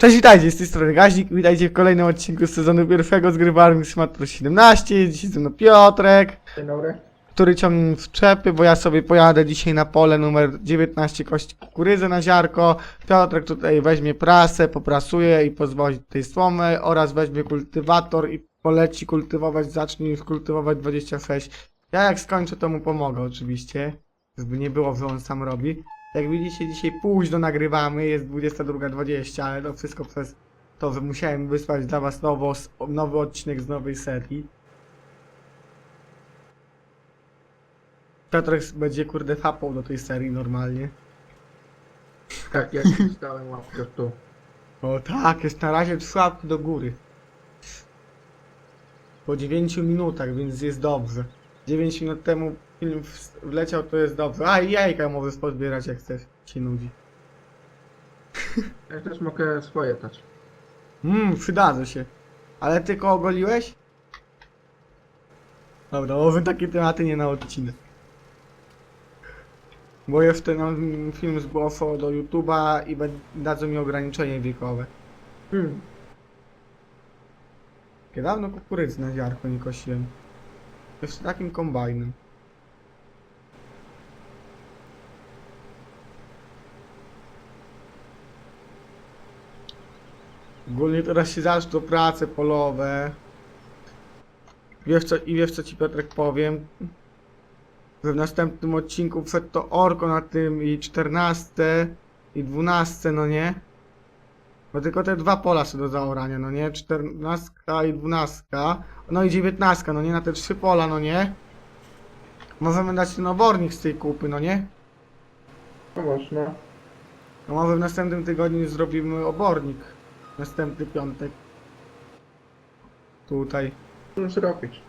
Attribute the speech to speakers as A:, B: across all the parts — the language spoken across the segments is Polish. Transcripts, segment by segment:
A: Cześć, witajcie, z tej strony Gaźnik, witajcie w kolejnym odcinku z sezonu pierwszego z gry Warming Simulator 17, dzisiaj ze mną Piotrek,
B: Dzień dobry.
A: który ciągnie wczepy, bo ja sobie pojadę dzisiaj na pole numer 19 kości kukurydzy na ziarko, Piotrek tutaj weźmie prasę, poprasuje i pozwozi tej słomy oraz weźmie kultywator i poleci kultywować, zacznie już kultywować 26. Ja jak skończę to mu pomogę oczywiście, żeby nie było, że on sam robi. Jak widzicie, dzisiaj późno nagrywamy, jest 22.20, ale to wszystko przez to, że musiałem wysłać dla was nowo, nowy odcinek z nowej serii. Piotrek będzie kurde fapał do tej serii normalnie.
B: Tak, jak stałem łapkę tu.
A: O tak, jest na razie trzy łapki do góry. Po 9 minutach, więc jest dobrze. 9 minut temu film wleciał, to jest dobrze. A i jajka możesz pozbierać jak chcesz, ci nudzi.
B: Ja też mogę swoje dać.
A: Mmm, przydadzą się. Ale ty go ogoliłeś? Dobra, może takie tematy nie na odcinek. Bo jeszcze nam film zgłoszą do YouTube'a i dadzą mi ograniczenie wiekowe.
B: Hmm.
A: Jak dawno kukurydzy na ziarko nie kosiłem. Jeszcze takim kombajnem. Ogólnie teraz się zaczną prace polowe. Wiesz co, I wiesz co ci Piotrek powiem? Że w następnym odcinku przed to orko na tym i 14 i 12, no nie? Bo tylko te dwa pola są do zaorania, no nie? 14 i 12. No i 19, no nie? Na te trzy pola, no nie? Możemy dać ten obornik z tej kupy, no nie?
B: To można.
A: No może w następnym tygodniu zrobimy obornik. Następny piątek. Tutaj.
B: Co zrobić?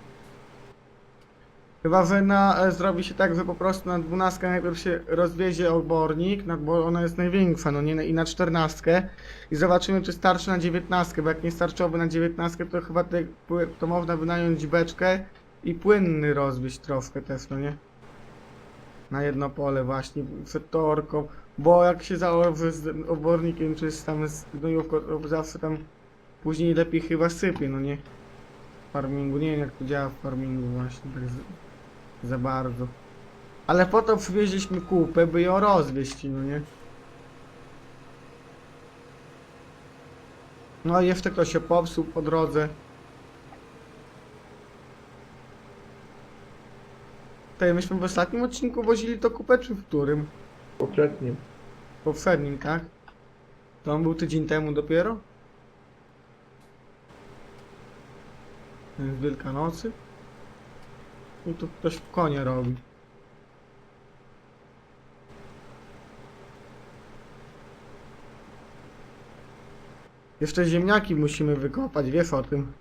A: Chyba, że na, e, zrobi się tak, że po prostu na 12 najpierw się rozwiezie obornik, na, bo ona jest największa, no nie? I na 14 i zobaczymy, czy starczy na 19, bo jak nie starczyłoby na 19, to chyba te, to można wynająć beczkę i płynny rozwieźć troszkę też, no nie? Na jedno pole właśnie, przed tą orką, bo jak się założy z obornikiem, czy z tam z gnojówką, to zawsze tam później lepiej chyba sypie, no nie? Farmingu, nie wiem jak to działa w farmingu właśnie, tak za bardzo. Ale po to przywieźliśmy kupę, by ją rozwieźć, no nie? No i jeszcze ktoś się popsuł po drodze. Tutaj myśmy w ostatnim odcinku wozili to kupę, czy w którym?
B: Poprzednim.
A: Poprzednim, tak? To on był tydzień temu dopiero? Z Wielkanocy? I tu ktoś konie robi. Jeszcze ziemniaki musimy wykopać, wiesz o tym.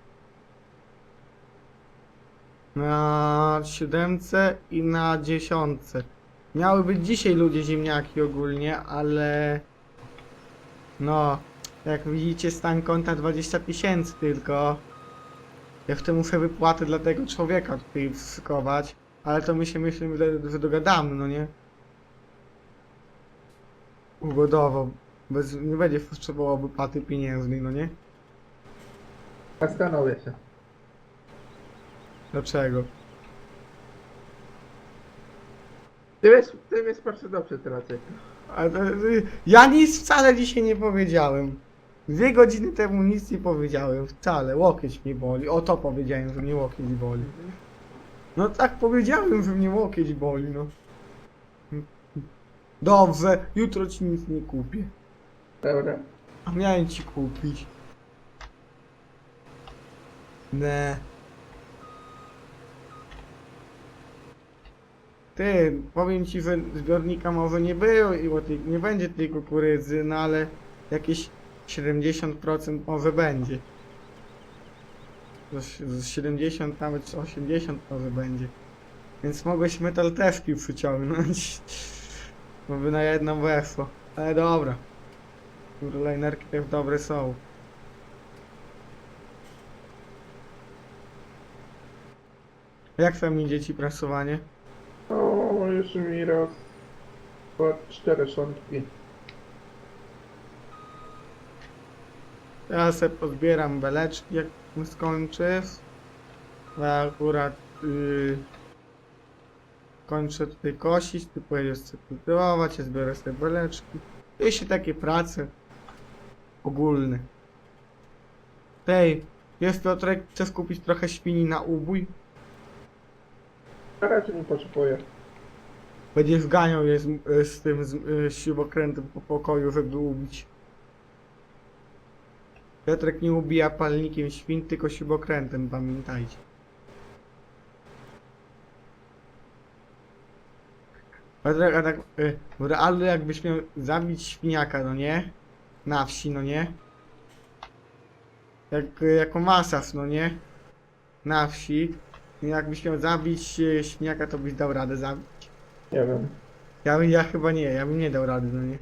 A: Na siódemce i na dziesiątce. Miały być dzisiaj ludzie ziemniaki ogólnie, ale... No, jak widzicie stan konta 20 tysięcy tylko. Jeszcze muszę wypłaty dla tego człowieka tutaj wszykować. Ale to my się myślimy, że- dogadamy, no nie? Ugodowo. Bez, nie będzie potrzebował wypłaty pieniężnej, no nie?
B: Zastanowię się.
A: Dlaczego?
B: Ty wiesz, ty wiesz bardzo dobrze teraz.
A: Ale y, ja nic wcale dzisiaj nie powiedziałem. Dwie godziny temu nic nie powiedziałem, wcale. Łokieć mnie boli. O to powiedziałem, że mnie łokieć boli. No tak powiedziałem, że mnie łokieć boli, no. Dobrze, jutro ci nic nie kupię.
B: Dobra.
A: A miałem ci kupić. Ne. Ty, powiem ci, że zbiornika może nie było i nie będzie tej kukurydzy, no ale jakieś 70% może będzie. Z, z 70 nawet 80 może będzie. Więc mogłeś metal tewki przyciągnąć. Bo na jedną weszło. Ale dobra. Linerki też dobre są. Jak tam idzie ci prasowanie?
B: O, już mi raz. Po cztery szczątki.
A: Ja sobie pozbieram beleczki, jak skończę. Ja akurat yy, kończę tutaj kosić, ty pojedziesz sobie kultywować, ja zbiorę sobie beleczki. Jeśli takie prace ogólne. Tej, jest Piotrek, chcesz kupić trochę świni na ubój?
B: Na razie nie potrzebuję.
A: Będziesz ganiał je z, z tym z, z śrubokrętem po pokoju, żeby ubić. Piotrek nie ubija palnikiem świn, tylko śrubokrętem, pamiętajcie. Piotrek, a tak y, w realu jakbyś miał zabić świniaka, no nie? Na wsi, no nie? Jak, y, jako masas, no nie? Na wsi. Jakbyś miał zabić y, świniaka, to byś dał radę zabić.
B: Nie wiem.
A: Ja, bym- ja chyba nie, ja bym nie dał rady, no nie.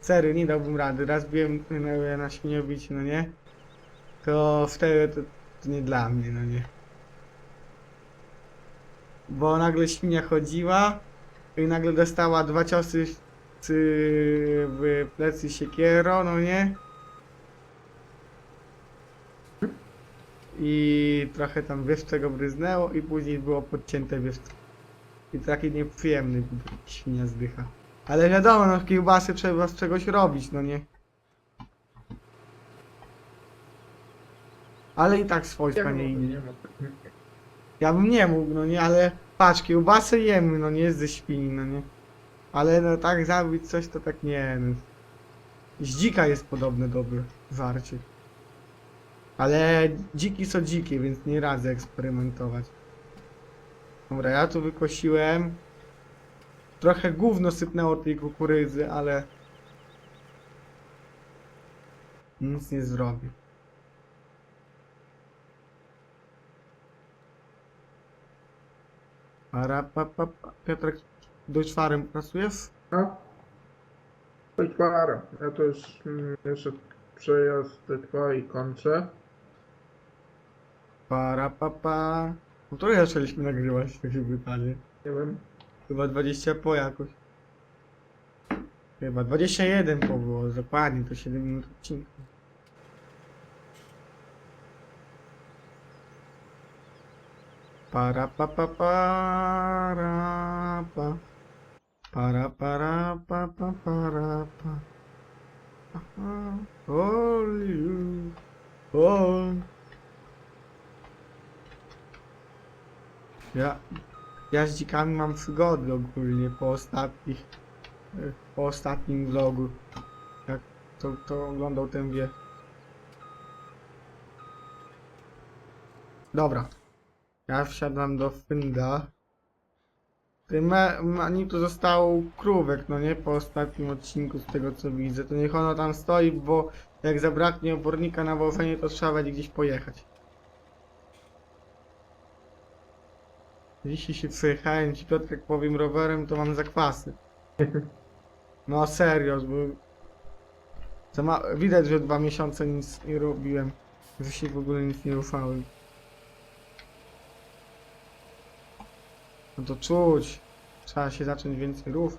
A: Serio, nie dałbym rady. Raz byłem na, na świniobicie, no nie. To wtedy to, to nie dla mnie, no nie. Bo nagle świnia chodziła i nagle dostała dwa ciosy w- plecy siekiero, no nie. I trochę tam wieszczego bryznęło i później było podcięte wieszcze. I taki nieprzyjemny świnia zdycha. Ale wiadomo, no kiełbasy trzeba z czegoś robić, no nie? Ale i tak swojska
B: Jak
A: nie
B: mogę,
A: idzie.
B: nie mogę.
A: Ja bym nie mógł, no nie, ale patrz, kiełbasy jemy, no nie, ze świni, no nie. Ale no tak zabić coś to tak nie, no. Z dzika jest podobne dobre żarcie. Ale dziki są dzikie, więc nie radzę eksperymentować. Dobra, ja tu wykosiłem. Trochę gówno sypnęło tej kukurydzy, ale... Nic nie zrobię. Para, pa, pa, pa. Piotrek, Deutschfarem pracujesz?
B: No. Chodź para. Ja to już mm, jeszcze przejazd trwa i kończę.
A: Para, pa, pa. No to zaczęliśmy nagrywać takie pytanie.
B: Nie wiem.
A: Chyba 20 po jakoś. Chyba 21 po było, dokładnie, to 7 minut odcinka. Para pa pa para pa. Para para pa pa para pa. Only you. Ja, ja z dzikami mam przygody ogólnie po ostatnich, po ostatnim vlogu. Jak to, to oglądał ten wie. Dobra. Ja wsiadam do Fynda. Ty ani tu został krówek, no nie? Po ostatnim odcinku z tego co widzę. To niech ono tam stoi, bo jak zabraknie obornika na wożenie, to trzeba będzie gdzieś pojechać. Jeśli się przejechałem ci Piotrek powiem rowerem, to mam zakwasy. No serio, bo ma, widać, że dwa miesiące nic nie robiłem. Że się w ogóle nic nie ruszałem. No to czuć. Trzeba się zacząć więcej rów.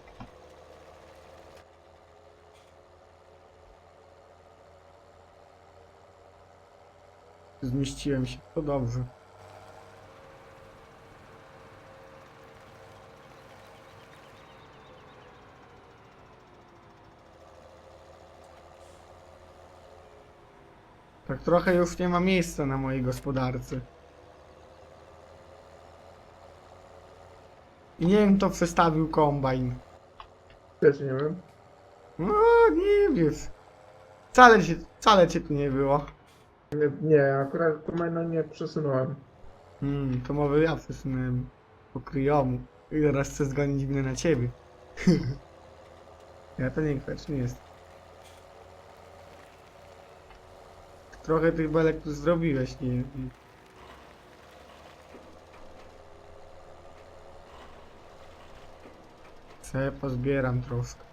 A: Zmieściłem się, to dobrze. Tak trochę już nie ma miejsca na mojej gospodarce. I nie wiem kto przestawił kombajn.
B: Też nie wiem.
A: No nie wiesz. Wcale cię, wcale cię tu nie było.
B: Nie, nie akurat komenda nie przesunąłem.
A: Hmm, to może ja przesunąłem po kryjomu. I teraz chcę zgonić winę na ciebie. ja to nie grzeczny jest. Trochę tych belek tu zrobiłeś, nie? nie. se pozbieram troszkę.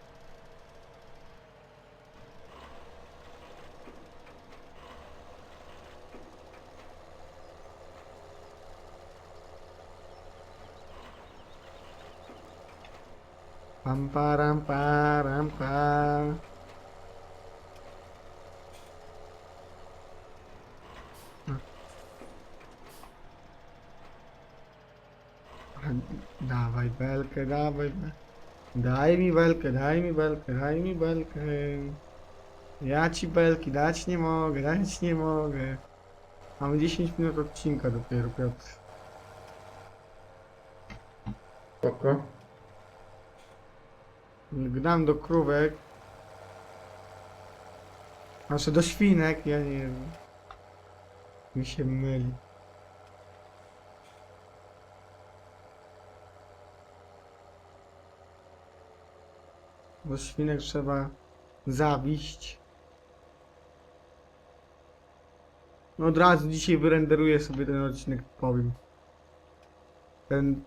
A: Pam param param pam. Dawaj belkę, dawaj belkę. Daj mi belkę, daj mi belkę, daj mi belkę. Ja ci belki dać nie mogę, dać nie mogę. Mamy 10 minut odcinka dopiero, Piotr.
B: Spoko.
A: Gnam do krówek. Znaczy do świnek, ja nie wiem. Mi się myli. Do świnek trzeba zawiść. No od razu dzisiaj wyrenderuję sobie ten odcinek, powiem. Ten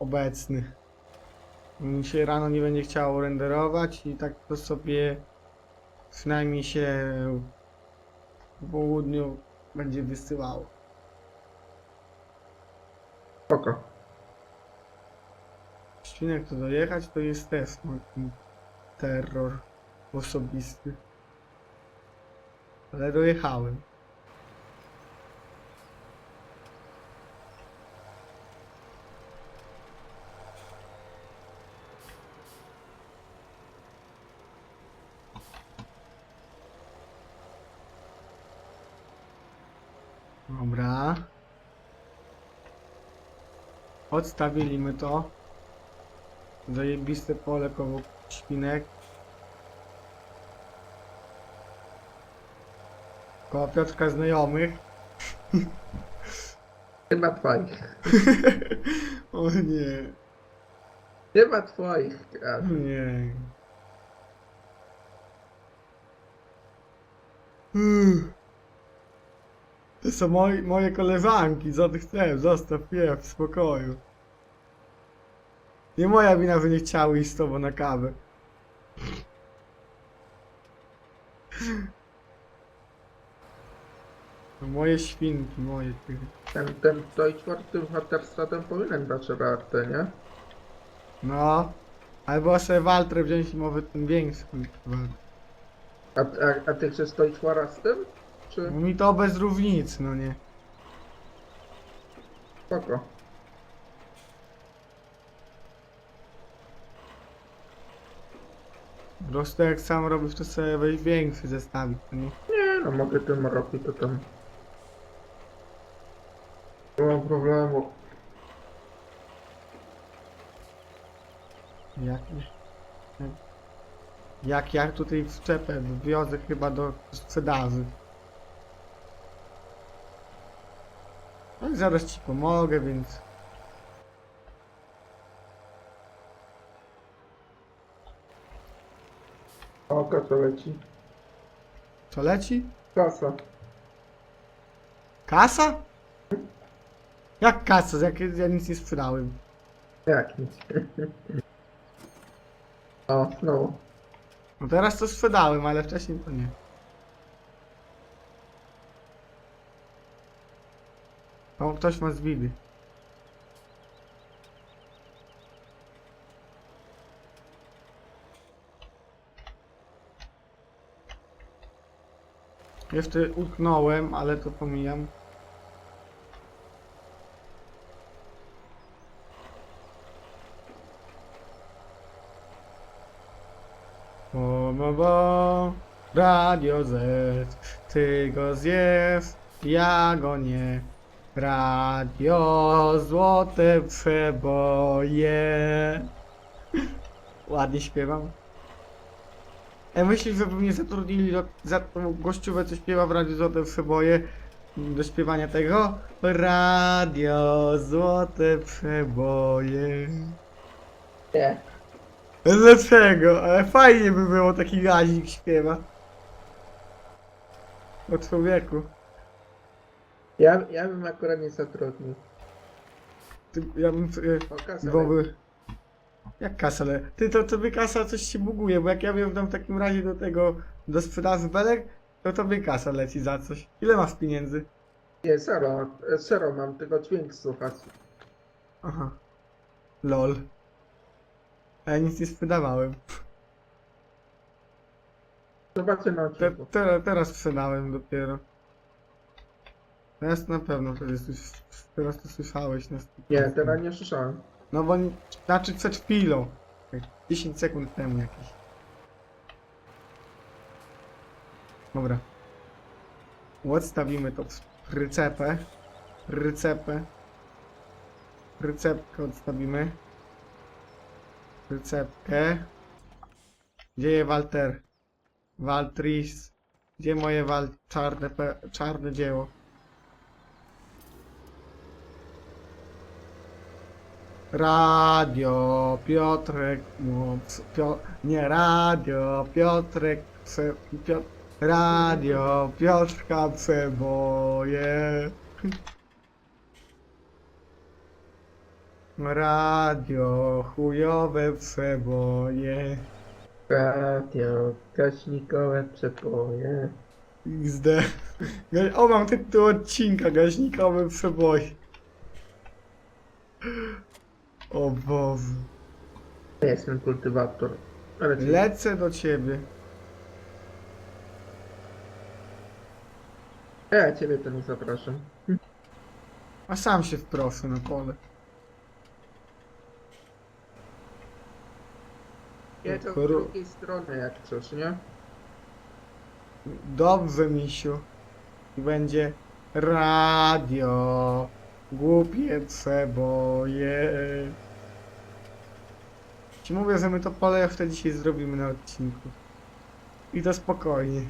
A: obecny. Mi się rano nie będzie chciało renderować i tak to sobie przynajmniej się po południu będzie wysyłało.
B: Spoko.
A: Świnek to dojechać to jest też no, terror osobisty. Ale dojechałem. Dobra. Odstawiliśmy to. Zajebiste pole koło świnek. Koło Piotrka znajomych.
B: Chyba twoich.
A: O nie,
B: Chyba twoich. A,
A: nie. To są moi, moje koleżanki, co ty chcesz? Zostaw mnie w spokoju. Nie moja wina, że nie chciały iść z tobą na kawę. To moje świnki, moje ty.
B: Ten, ten Deutschwart tym Hatterstadem powinien dać radę, nie?
A: No. Albo sobie Waltrę wziąć i może ten większy.
B: A, a, a ty chcesz Deutschwara z tym? Czy
A: No mi to bez różnicy, no nie.
B: spoko?
A: Po prostu jak sam robisz, to sobie weź większy zestawić, no nie?
B: Nie no, mogę tym robić, to tam... Nie mam problemu.
A: Jak, jak, jak ja tutaj wczepę wiozę chyba do sprzedaży. No i zaraz ci pomogę, więc...
B: O, kasa leci.
A: Co leci?
B: Kasa.
A: Kasa? Jak kasa? Jak ja nic nie sprzedałem.
B: Jak nic. o, no.
A: No teraz to sprzedałem, ale wcześniej to nie. O, ktoś ma zwidy. Jeszcze utknąłem, ale to pomijam. Bo, bo, Radio Z, ty go zjesz, ja go nie. Radio złote przeboje. Ładnie śpiewam. E, myślisz, żeby mnie zatrudnili do, za gościówę, co śpiewa w Radio Złote Przeboje do śpiewania tego? Radio Złote Przeboje.
B: Nie.
A: Dlaczego? Ale fajnie by było taki gazik śpiewa. O człowieku.
B: Ja, ja bym akurat nie zatrudnił.
A: Ty, ja bym... y,
B: O.
A: Jak kasa, ale... Ty, to tobie kasa coś się buguje, bo jak ja wiem w takim razie do tego, do sprzedaży belek, to tobie kasa leci za coś. Ile masz pieniędzy?
B: Nie, zero. Zero mam, tylko dźwięk słuchać.
A: Aha. Lol. A ja nic nie sprzedawałem.
B: Zobaczę na
A: Te,
B: odcinku.
A: te, teraz sprzedałem dopiero. Teraz na pewno wtedy słys- teraz to słyszałeś na
B: Nie, teraz nie słyszałem.
A: No bo, znaczy przed chwilą. 10 sekund temu jakieś. Dobra. Odstawimy to w rycepę. Rycepę. Rycepkę odstawimy. Rycepkę. Gdzie Walter? Waltris. Gdzie moje wal... czarne, czarne dzieło? Radio Piotrek, Pio, nie radio Piotrek, radio Piotrka przeboje. Radio chujowe przeboje.
B: Radio, gaśnikowe przepoje.
A: XD. O, mam tytuł odcinka, gaźnikowe przeboje. O Boże.
B: Ja jestem kultywator. Ale
A: Lecę do ciebie.
B: Ja ciebie to nie zapraszam.
A: A sam się wproszę na pole.
B: To z
A: Chru-
B: drugiej strony jak coś, nie?
A: Dobrze, misiu. I będzie radio. Głupie przeboje. Ci mówię, że my to pole jeszcze dzisiaj zrobimy na odcinku. I to spokojnie.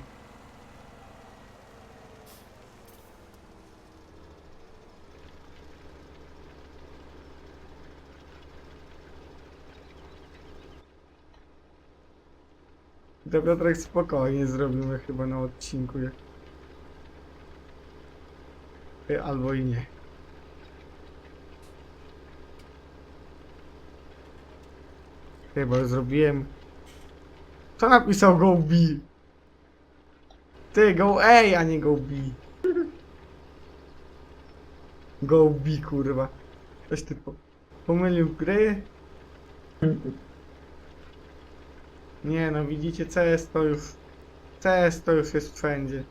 A: To Piotrek spokojnie zrobimy chyba na odcinku. jak- Albo i nie. Chyba zrobiłem. Kto napisał go B? Ty, go A, a nie go B. Go B, kurwa. Coś ty po... pomylił gry? Nie no, widzicie, CS to już... CS to już jest wszędzie.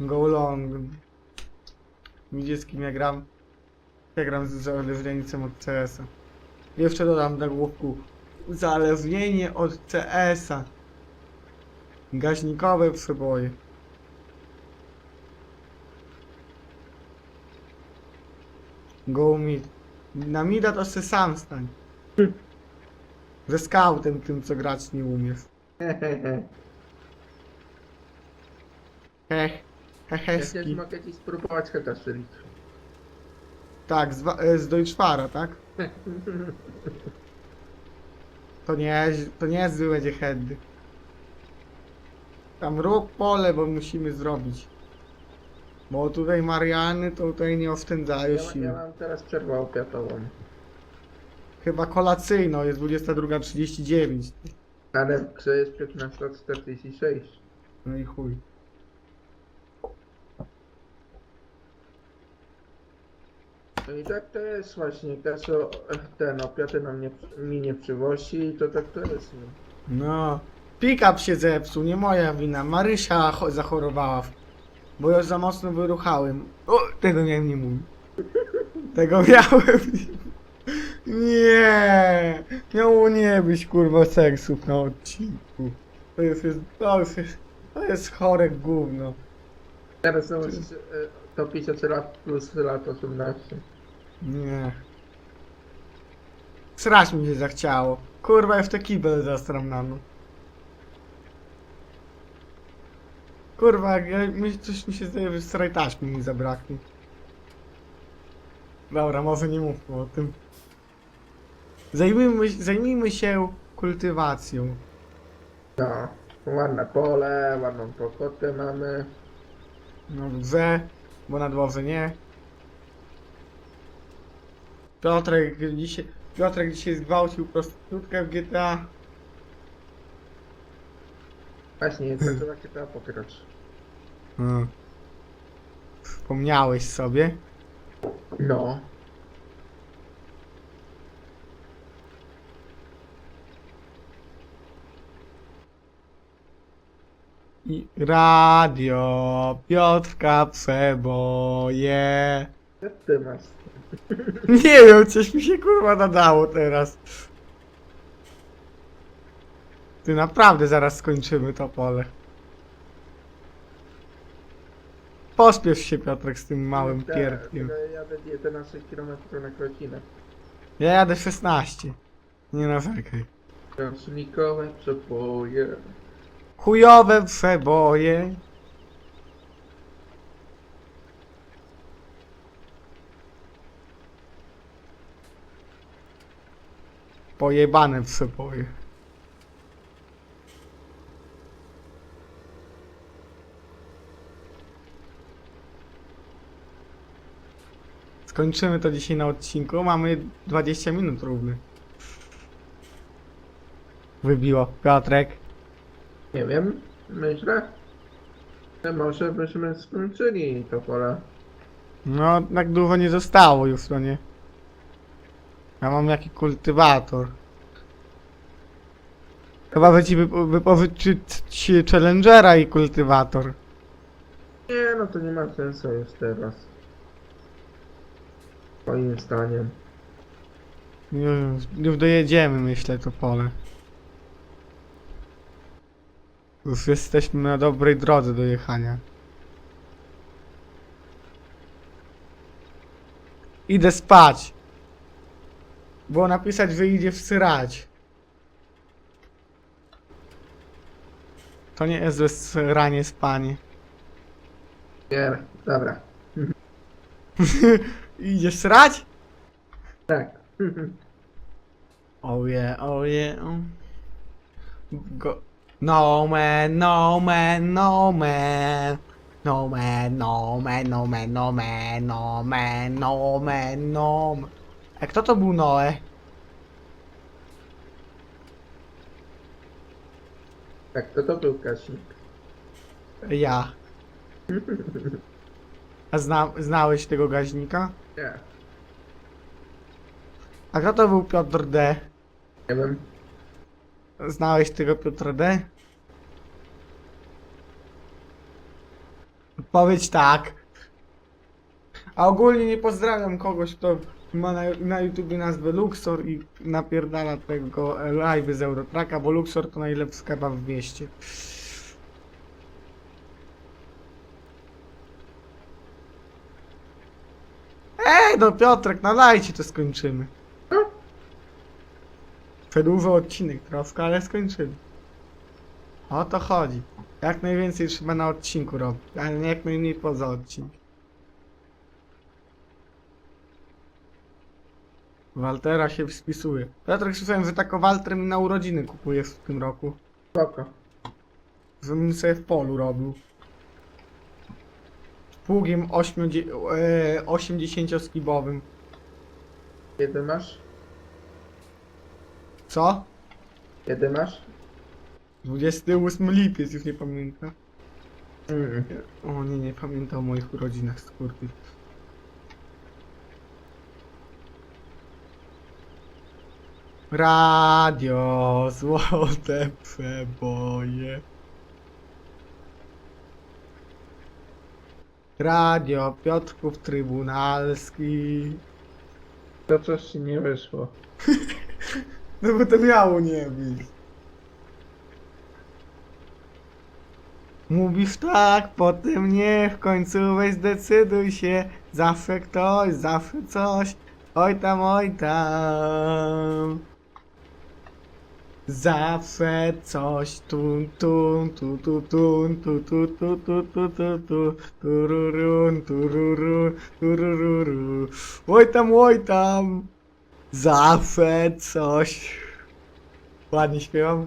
A: Go long. Widzicie z kim ja gram? Ja gram z uzależnieńcem od CS-a. Jeszcze dodam na główku. Uzależnienie od CS-a. Gaźnikowe przeboje. Go mid. Na mida to se sam stań. Ze scoutem tym, co grać nie umiesz.
B: Hehehe.
A: Heh.
B: Ja też
A: Heheski.
B: mogę ci spróbować heta strzelić.
A: Tak, z, wa- e, z Deutschfara, tak? To nie, to nie zły będzie head. Tam rób pole, bo musimy zrobić. Bo tutaj Mariany to tutaj nie oszczędzają
B: Ja,
A: sił.
B: ja mam teraz przerwę obiadową.
A: Chyba kolacyjną, jest 22.39.
B: Ale w grze jest 15.46.
A: No i chuj.
B: No i tak to jest właśnie. Kaso ten opiaty nam nie, mi nie przywozi i to tak to jest. No.
A: No. Pick-up się zepsuł, nie moja wina. Marysia cho- zachorowała. Bo ja za mocno wyruchałem. O, tego miałem nie mówić. Tego miałem. Nie. Miało nie być kurwa seksów na odcinku. To jest, jest, to jest, to jest chore gówno.
B: Teraz są już, e, to 50 lat plus lat 18.
A: Nie. Srać mi się zachciało. Kurwa, jeszcze kibel zastram na mną. Kurwa, jak ja, mi, coś mi się zdaje, że straj taśmy mi zabraknie. Dobra, może nie mówmy o tym. Zajmijmy, zajmijmy się kultywacją.
B: No. Ładne pole, ładną pokotę mamy.
A: No grze, bo na dworze nie. Piotrek dzisiaj, Piotrek dzisiaj zgwałcił prostytutkę w GTA.
B: Właśnie, to się tam pokracz.
A: Hmm. Wspomniałeś sobie.
B: No.
A: I radio Piotrka przeboje.
B: Co ty masz?
A: Nie wiem, coś mi się kurwa nadało teraz. Ty naprawdę zaraz skończymy to pole. Pospiesz się Piotrek z tym małym
B: Tak,
A: pierdkiem.
B: tylko jadę 11 km na godzinę.
A: Ja jadę 16. Nie narzekaj.
B: Ręcznikowe przepoje.
A: Chujowe przeboje. Pojebane przeboje. Skończymy to dzisiaj na odcinku. Mamy 20 minut równy. Wybiło. Piotrek.
B: Nie wiem, myślę. że może byśmy skończyli to pole.
A: No, tak dużo nie zostało już, no nie? Ja mam jaki kultywator. Chyba by ci wypo- wypożyczyć Challengera i kultywator.
B: Nie, no to nie ma sensu już teraz. Moim zdaniem.
A: Już, już dojedziemy, myślę, to pole. Już jesteśmy na dobrej drodze do jechania. Idę spać. Było napisać, że idzie wsyrać. To nie jest złe ranie spanie.
B: Nie, dobra.
A: Idziesz srać?
B: Tak.
A: Oh yeah. Go. No man, no man, no man. No man, no man, no man, no man, no man, no man, no man. A kto to był Noe?
B: Tak, to to był Kaśnik.
A: Ja. A zna, znałeś tego gaźnika?
B: Nie,
A: A kto to był Piotr D?
B: nie wiem.
A: Znałeś tego Piotra D? Powiedz tak. A ogólnie nie pozdrawiam kogoś, kto ma na, na YouTubie nazwę Luxor i napierdala tego live z Eurotraka, bo Luxor to najlepszy skaba w mieście. Ej, no Piotrek, nalajcie, to skończymy. Przedłużę odcinek troszkę, ale skończymy. O to chodzi. Jak najwięcej trzeba na odcinku robić, ale nie jak najmniej poza odcinkiem. Waltera się spisuje. Piotrek słyszałem, że taką Walter mi na urodziny kupuje w tym roku.
B: Spoko.
A: Żebym sobie w polu robił. Pługiem 80-skibowym.
B: Kiedy masz?
A: Co?
B: Kiedy masz?
A: 28 lipiec, już nie pamiętam.
B: Mm.
A: O nie, nie pamiętam o moich urodzinach, skurty. Radio, złote przeboje. Radio, Piotrków Trybunalski.
B: To coś ci nie wyszło.
A: No bo to miało nie być. Mówisz tak, potem nie, w końcu weź zdecyduj się. Zawsze ktoś, zawsze coś. Oj tam, oj tam. Zawsze coś, tun, tun, tu, tu, tun, tu, tu, tu, tu, tu, tu, tu, tururun, tururun, turururu. Oj tam, oj tam. Zawsze coś. Ładnie śpiewam.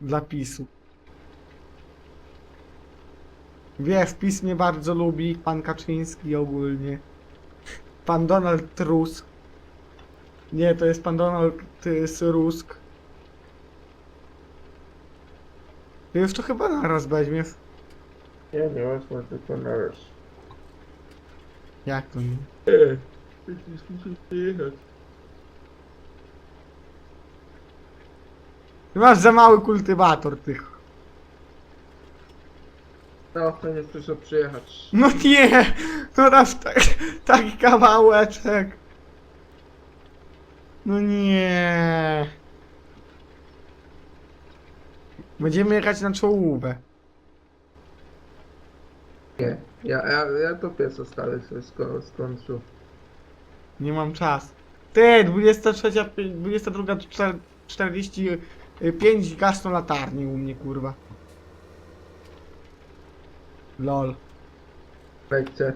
B: dla
A: PiSu. Wie, wpis mnie bardzo lubi, pan Kaczyński ogólnie. Pan Donald Tusk. Nie, to jest pan Donald Tusk. Ty już to chyba naraz weźmiesz.
B: Nie, nie łatwo, tylko na raz.
A: Jak to nie?
B: Eee, przecież muszę
A: Ty masz za mały kultywator tych.
B: No, to nie proszę przyjechać.
A: No nie! No raz tak, taki kawałeczek. No nie. Będziemy jechać na czołówę.
B: Nie, ja, ja, ja to pies zostawię sobie sko- z końcu.
A: Nie mam czasu. Ty, 23, 22, 45 gasną latarni u mnie, kurwa. Lol.
B: Lejce.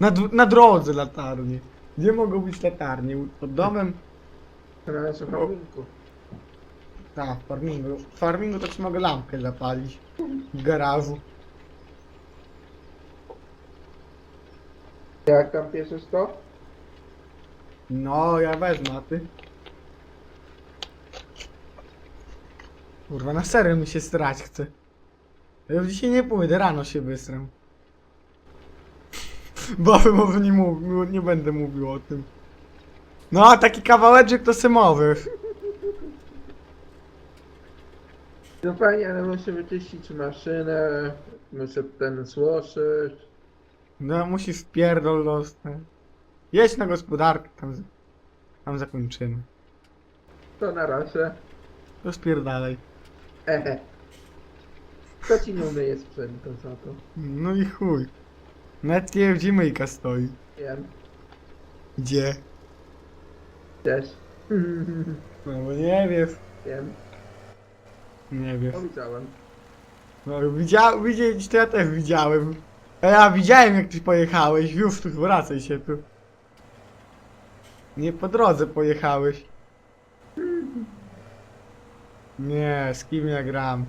A: Na, na drodze latarnie. Gdzie mogą być latarnie? Pod domem?
B: Na naszym chałupinku.
A: Tak, w farmingu. W farmingu to ci mogę lampkę zapalić. W garażu.
B: Jak tam pieszesz to?
A: No, ja wezmę, a ty? Kurwa, na serio mi się strać chce. Ja już dzisiaj nie pójdę, rano się wystrę. Bo może nie, mów, nie będę mówił o tym. No, a taki kawałeczek to symowy.
B: No fajnie, ale muszę wyczyścić maszynę, muszę ten złożyć.
A: No, musisz wpierdol dostać. Jedź na gospodarkę, tam, tam zakończymy.
B: To na razie.
A: To spierdalaj.
B: Ehe. Kto ci nie umyje sprzętu za to?
A: No i chuj. Nawet nie wiem, gdzie myjka stoi.
B: Wiem.
A: Gdzie?
B: Też.
A: No bo nie wiesz.
B: Wiem.
A: Nie wiesz.
B: To widziałem.
A: No widział, widzieć to ja też widziałem. A ja widziałem jak ty pojechałeś, już tu wracaj się tu. Nie po drodze pojechałeś. Nie, z kim ja gram?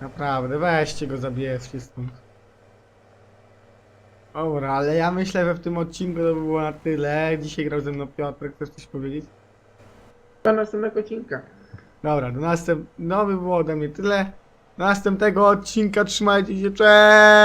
A: Naprawdę, weźcie go, zabierzcie stąd. Dobra, ale ja myślę, że w tym odcinku to by było na tyle. Dzisiaj grał ze mną Piotr, chcesz coś powiedzieć?
B: Do następnego odcinka.
A: Dobra, do następ... no by było ode mnie tyle. Do następnego odcinka trzymajcie się, cześć!